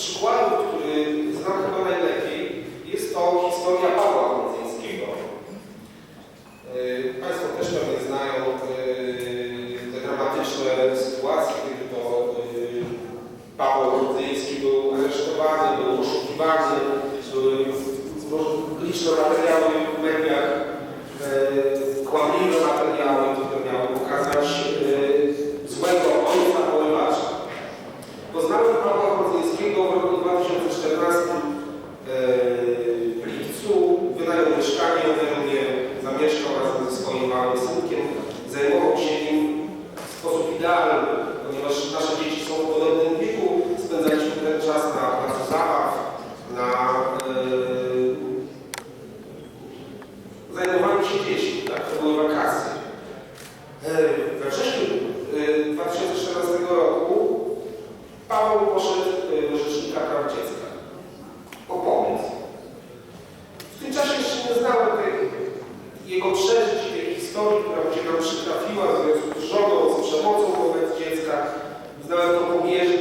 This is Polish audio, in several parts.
przykładów, który znam chyba najlepiej, jest to historia Pawła Kądzyńskiego. Państwo też pewnie znają te dramatyczne sytuacje, kiedy to Paweł Kądzyński był aresztowany, był oszukiwany, były liczne materiały nie znały tych jego przeżyć, tej historii, która mu się tam przytrafiła w związku z żoną, z przemocą wobec dziecka. Znałem to pobieżnie.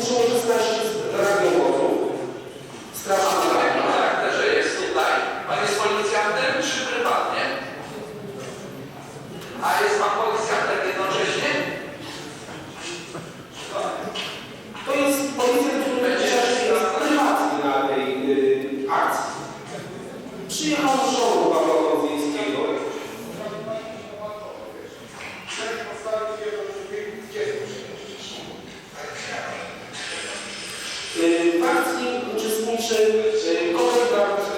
muszą zostać radiowodzą. Strawa jest tutaj? Pan jest policjantem czy prywatnie? A jest pan policjantem jednocześnie? To jest policjant, który będzie prywatnie na tej y, akcji. Przyjechał. czy, czy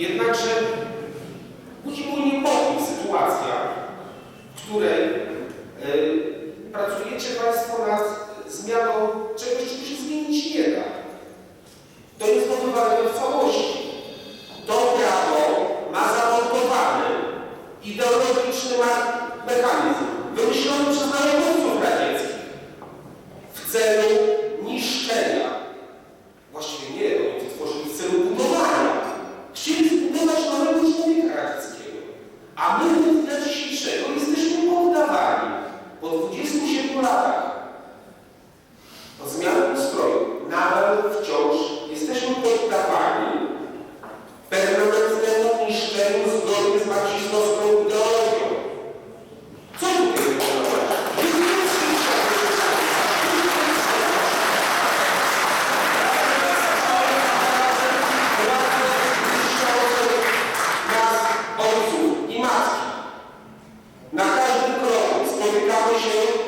Jednakże budzi mój niepokój sytuacja, w której e, pracujecie Państwo nad zmianą czegoś, czego się zmienić nie da. To jest motywowane w całości. To prawo ma zamontowany ideologiczny mechanizm wymyślony przez narodowców 아무 algo justo.